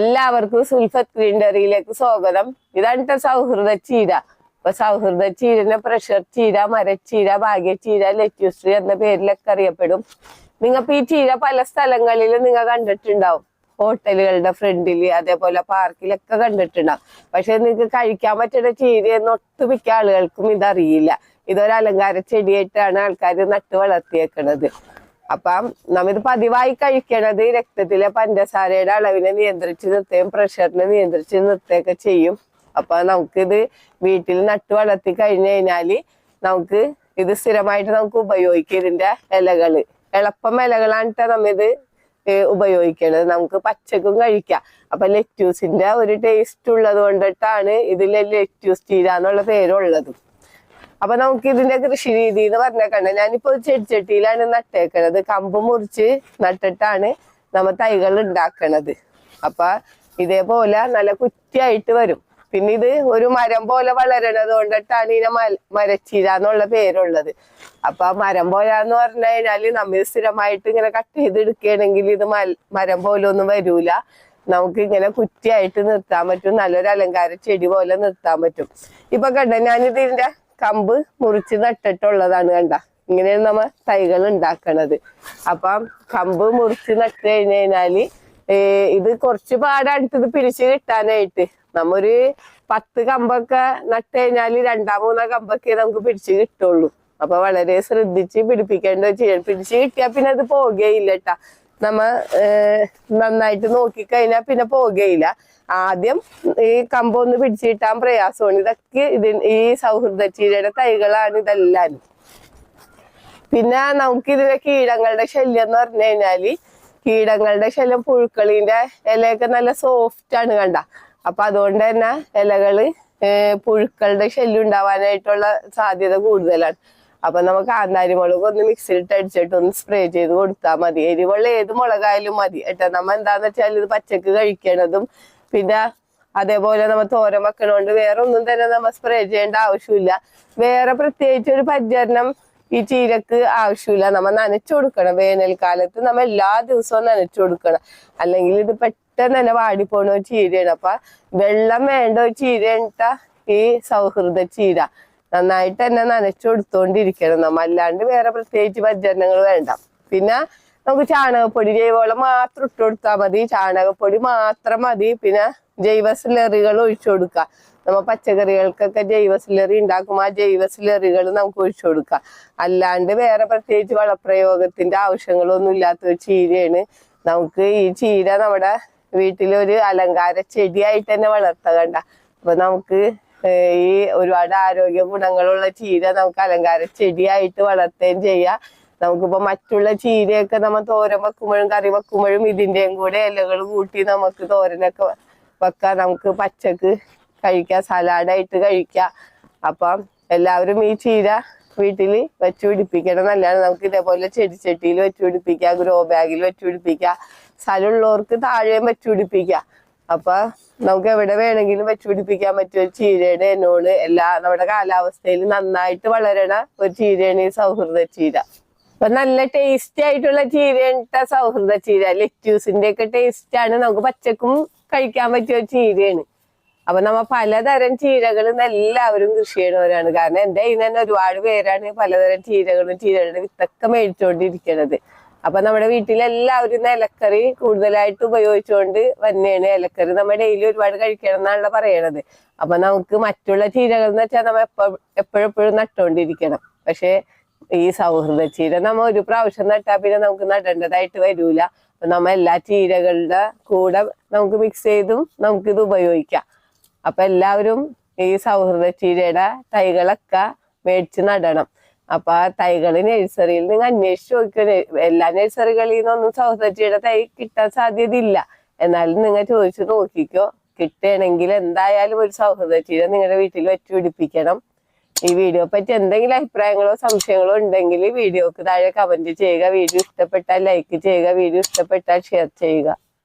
എല്ലാവർക്കും സുൽഫത്ത് ഗ്രീൻഡറിയിലേക്ക് സ്വാഗതം. ഇതാണ് സൗഹൃദ ചീര. അപ്പൊ സൗഹൃദ ചീരനെ പ്രഷർ ചീര മരച്ചീര ഭാഗ്യച്ചീര ലെറ്റ്യൂസ് ട്രീ എന്ന പേരിലൊക്കെ അറിയപ്പെടും. നിങ്ങൾക്ക് ഈ ചീര പല സ്ഥലങ്ങളിൽ നിങ്ങൾ കണ്ടിട്ടുണ്ടാവും. ഹോട്ടലുകളുടെ ഫ്രണ്ടിൽ അതേപോലെ പാർക്കിലൊക്കെ കണ്ടിട്ടുണ്ടാവും. പക്ഷെ നിങ്ങൾക്ക് കഴിക്കാൻ പറ്റുന്ന ചീരയെന്ന് ഒട്ടുമിക്ക ആളുകൾക്കും ഇതറിയില്ല. ഇതൊരു അലങ്കാര ചെടിയായിട്ടാണ് ആൾക്കാർ നട്ടു വളർത്തിയേക്കണത്. അപ്പം നമ്മിത് പതിവായി കഴിക്കണത് രക്തത്തിലെ പഞ്ചസാരയുടെ അളവിനെ നിയന്ത്രിച്ച് നിർത്തുകയും പ്രഷറിനെ നിയന്ത്രിച്ച് നിർത്തുകയൊക്കെ ചെയ്യും. അപ്പൊ നമുക്കിത് വീട്ടിൽ നട്ടു വളർത്തി കഴിഞ്ഞു കഴിഞ്ഞാൽ നമുക്ക് ഇത് സ്ഥിരമായിട്ട് നമുക്ക് ഉപയോഗിക്കാം ഇതിന്റെ ഇലകൾ. എളുപ്പം ഇലകളാണ് ട്ടോ നമ്മിത് ഉപയോഗിക്കണത്. നമുക്ക് പച്ചക്കും കഴിക്കാം. അപ്പൊ ലെറ്റ്യൂസിന്റെ ഒരു ടേസ്റ്റ് ഉള്ളത് കൊണ്ടിട്ടാണ് ഇതിൽ ലെറ്റ്യൂസ് ചീര പേരുള്ളത്. അപ്പൊ നമുക്ക് ഇതിന്റെ കൃഷി രീതി എന്ന് പറഞ്ഞേക്കണ്ട ഞാനിപ്പോ ചെടിച്ചട്ടിയിലാണ് നട്ടേക്കണത്. കമ്പ് മുറിച്ച് നട്ടിട്ടാണ് നമ്മ തൈകൾ ഉണ്ടാക്കണത്. അപ്പൊ ഇതേപോലെ നല്ല കുറ്റിയായിട്ട് വരും. പിന്നെ ഇത് ഒരു മരം പോലെ വളരണത് കൊണ്ടിട്ടാണ് ഇതിനെ മല മരച്ചീര എന്നുള്ള പേരുള്ളത്. അപ്പൊ മരം പോലെ എന്ന് പറഞ്ഞു കഴിഞ്ഞാൽ നമ്മൾ സ്ഥിരമായിട്ട് ഇങ്ങനെ കട്ട് ചെയ്ത് എടുക്കുകയാണെങ്കിൽ ഇത് മരം പോലെ ഒന്നും വരൂല. നമുക്ക് ഇങ്ങനെ കുറ്റിയായിട്ട് നിർത്താൻ പറ്റും. നല്ലൊരു അലങ്കാര ചെടി പോലെ നിർത്താൻ പറ്റും. ഇപ്പൊ കണ്ട ഞാനിത് ഇതിന്റെ കമ്പ് മുറിച്ച് നട്ടിട്ടുള്ളതാണ് കണ്ട. ഇങ്ങനെയാണ് നമ്മ തൈകൾ ഉണ്ടാക്കണത്. അപ്പം കമ്പ് മുറിച്ച് നട്ട് കഴിഞ്ഞു കഴിഞ്ഞാൽ ഇത് കുറച്ച് പാടാണ് ഇത് പിടിച്ച് കിട്ടാനായിട്ട്. നമ്മൊരു പത്ത് കമ്പൊക്കെ നട്ട് കഴിഞ്ഞാൽ രണ്ടാം മൂന്നാം കമ്പൊക്കെ നമുക്ക് പിടിച്ച് കിട്ടുള്ളൂ. അപ്പൊ വളരെ ശ്രദ്ധിച്ച് പിടിപ്പിക്കേണ്ട ചെയ്യണം. പിടിച്ച് കിട്ടിയാ പിന്നെ അത് പോകുകയില്ല കേട്ടാ നമ്മ നന്നായിട്ട് നോക്കിക്കഴിഞ്ഞാൽ പിന്നെ പോകുകയില്ല ആദ്യം ഈ കമ്പൊന്ന് പിടിച്ചു കിട്ടാൻ പ്രയാസമാണ്. ഇതൊക്കെ ഇതി ഈ സൗഹൃദ ചീരയുടെ തൈകളാണ് ഇതെല്ലാം. പിന്നെ നമുക്ക് ഇതിലെ കീടങ്ങളുടെ ശല്യം എന്ന് പറഞ്ഞു കഴിഞ്ഞാൽ കീടങ്ങളുടെ ശല്യം പുഴുക്കളിന്റെ ഇലയൊക്കെ നല്ല സോഫ്റ്റ് ആണ് കണ്ട. അപ്പൊ അതുകൊണ്ട് തന്നെ ഇലകൾ പുഴുക്കളുടെ ശല്യം ഉണ്ടാവാനായിട്ടുള്ള സാധ്യത കൂടുതലാണ്. അപ്പൊ നമുക്ക് കാന്താരി മുളക് ഒന്ന് മിക്സിയിലിട്ട് അടിച്ചിട്ട് ഒന്ന് സ്പ്രേ ചെയ്ത് കൊടുത്താൽ മതി. എരിവുള്ള ഏത് മുളകായാലും മതി ഏട്ടാ നമ്മ എന്താന്ന് വെച്ചാൽ ഇത് പച്ചക്ക് കഴിക്കണതും പിന്നെ അതേപോലെ നമ്മൾ തോരൻ വെക്കണോണ്ട് വേറെ ഒന്നും തന്നെ നമ്മൾ സ്പ്രേ ചെയ്യേണ്ട ആവശ്യമില്ല. വേറെ പ്രത്യേകിച്ച് ഒരു പരിചരണം ഈ ചീരക്ക് ആവശ്യമില്ല. നമ്മൾ നനച്ചു കൊടുക്കണം. വേനൽക്കാലത്ത് നമ്മൾ എല്ലാ ദിവസവും നനച്ചു കൊടുക്കണം. അല്ലെങ്കിൽ ഇത് പെട്ടെന്ന് തന്നെ വാടിപ്പോണ ഒരു ചീരയാണ്. അപ്പൊ വെള്ളം വേണ്ട ഒരു ചീരണ്ട ഈ സൗഹൃദ ചീര. നന്നായിട്ട് തന്നെ നനച്ചു കൊടുത്തോണ്ടിരിക്കണം. അല്ലാണ്ട് വേറെ പ്രത്യേകിച്ച് പരിചരണങ്ങൾ വേണ്ട. പിന്നെ നമുക്ക് ചാണകപ്പൊടി ജൈവവളം മാത്രം ഇട്ട് കൊടുത്താൽ മതി. ചാണകപ്പൊടി മാത്രം മതി. പിന്നെ ജൈവ സിലറികൾ ഒഴിച്ചു കൊടുക്കുക. നമ്മ പച്ചക്കറികൾക്കൊക്കെ ജൈവ സിലറി ഉണ്ടാക്കുമ്പോൾ ആ ജൈവ സിലറികൾ നമുക്ക് ഒഴിച്ചു കൊടുക്കുക. അല്ലാണ്ട് വേറെ പ്രത്യേകിച്ച് വളപ്രയോഗത്തിന്റെ ആവശ്യങ്ങളൊന്നും ഇല്ലാത്ത ഒരു ചീരയാണ്. നമുക്ക് ഈ ചീര നമ്മുടെ വീട്ടിലൊരു അലങ്കാര ചെടിയായിട്ട് തന്നെ വളർത്തകണ്ട അപ്പൊ നമുക്ക് ഈ ഒരുപാട് ആരോഗ്യ ഗുണങ്ങളുള്ള ചീര നമുക്ക് അലങ്കാര ചെടിയായിട്ട് വളർത്തുകയും ചെയ്യാം. നമുക്കിപ്പോ മറ്റുള്ള ചീരയൊക്കെ നമ്മൾ തോരൻ വെക്കുമ്പോഴും കറി വെക്കുമ്പോഴും ഇതിന്റെയും കൂടെ ഇലകൾ കൂട്ടി നമുക്ക് തോരനൊക്കെ വെക്കാം. നമുക്ക് പച്ചക്ക് കഴിക്കാം സലാഡായിട്ട് കഴിക്കാം. അപ്പം എല്ലാവരും ഈ ചീര വീട്ടിൽ വെച്ച് പിടിപ്പിക്കണം. നല്ലതാണ്. നമുക്ക് ഇതേപോലെ ചെടിച്ചട്ടിയിൽ വെച്ച് പിടിപ്പിക്കാം ഗ്രോ ബാഗിൽ വെച്ച് പിടിപ്പിക്കാം. സ്ഥലമുള്ളവർക്ക് താഴെയും വെച്ച് പിടിപ്പിക്കാം. അപ്പൊ നമുക്ക് എവിടെ വേണമെങ്കിലും വെച്ചു പിടിപ്പിക്കാൻ പറ്റിയ ഒരു ചീരയുടെ എന്നോട് എല്ലാ നമ്മുടെ കാലാവസ്ഥയിൽ നന്നായിട്ട് വളരണ ഒരു ചീരയാണ് ഈ സൗഹൃദ ചീര. അപ്പൊ നല്ല ടേസ്റ്റി ആയിട്ടുള്ള ചീരയുടെ സൗഹൃദ ചീര. ലെറ്റ്യൂസിന്റെ ഒക്കെ ടേസ്റ്റ് ആണ്. നമുക്ക് പച്ചക്കും കഴിക്കാൻ പറ്റിയ ഒരു ചീരയാണ്. അപ്പൊ നമ്മ പലതരം ചീരകളും എല്ലാവരും കൃഷി ചെയ്യണവരാണ് കാരണം എന്റെ കയ്യിൽ തന്നെ ഒരുപാട് പേരാണ് പലതരം ചീരകളും ചീരകളുടെ വിത്തൊക്കെ മേടിച്ചുകൊണ്ടിരിക്കണത് അപ്പൊ നമ്മുടെ വീട്ടിലെല്ലാവരും ഇലക്കറി കൂടുതലായിട്ട് ഉപയോഗിച്ചുകൊണ്ട് വന്നെയാണ് ഇലക്കറി. നമ്മൾ ഡെയിലി ഒരുപാട് കഴിക്കണം എന്നാണല്ലോ പറയണത്. അപ്പൊ നമുക്ക് മറ്റുള്ള ചീരകൾ എന്ന് വെച്ചാൽ നമ്മൾ എപ്പോഴും എപ്പോഴെപ്പോഴും നട്ടുകൊണ്ടിരിക്കണം. പക്ഷെ ഈ സൗഹൃദ ചീര നമ്മ ഒരു പ്രാവശ്യം നട്ടാ പിന്നെ നമുക്ക് നടേണ്ടതായിട്ട് വരൂല. അപ്പൊ നമ്മ എല്ലാ ചീരകളുടെ കൂടെ നമുക്ക് മിക്സ് ചെയ്തും നമുക്ക് ഇത് ഉപയോഗിക്കാം. അപ്പൊ എല്ലാവരും ഈ സൗഹൃദ ചീരയുടെ തൈകളൊക്കെ മേടിച്ച് നടണം. അപ്പൊ ആ തൈകൾ നഴ്സറിയിൽ നിങ്ങൾ അന്വേഷിച്ച് നോക്കിയോ എല്ലാ നഴ്സറികളിൽ നിന്നൊന്നും സൗഹൃദ തൈ കിട്ടാൻ സാധ്യതയില്ല. എന്നാലും നിങ്ങൾ ചോദിച്ചു നോക്കിക്കോ. കിട്ടുകയാണെങ്കിൽ എന്തായാലും ഒരു സൗഹൃദ നിങ്ങളുടെ വീട്ടിൽ വെച്ചു പിടിപ്പിക്കണം. ഈ വീഡിയോ പറ്റി എന്തെങ്കിലും അഭിപ്രായങ്ങളോ സംശയങ്ങളോ ഉണ്ടെങ്കിൽ വീഡിയോക്ക് താഴെ കമന്റ് ചെയ്യുക. വീഡിയോ ഇഷ്ടപ്പെട്ടാൽ ലൈക്ക് ചെയ്യുക. വീഡിയോ ഇഷ്ടപ്പെട്ടാൽ ഷെയർ ചെയ്യുക.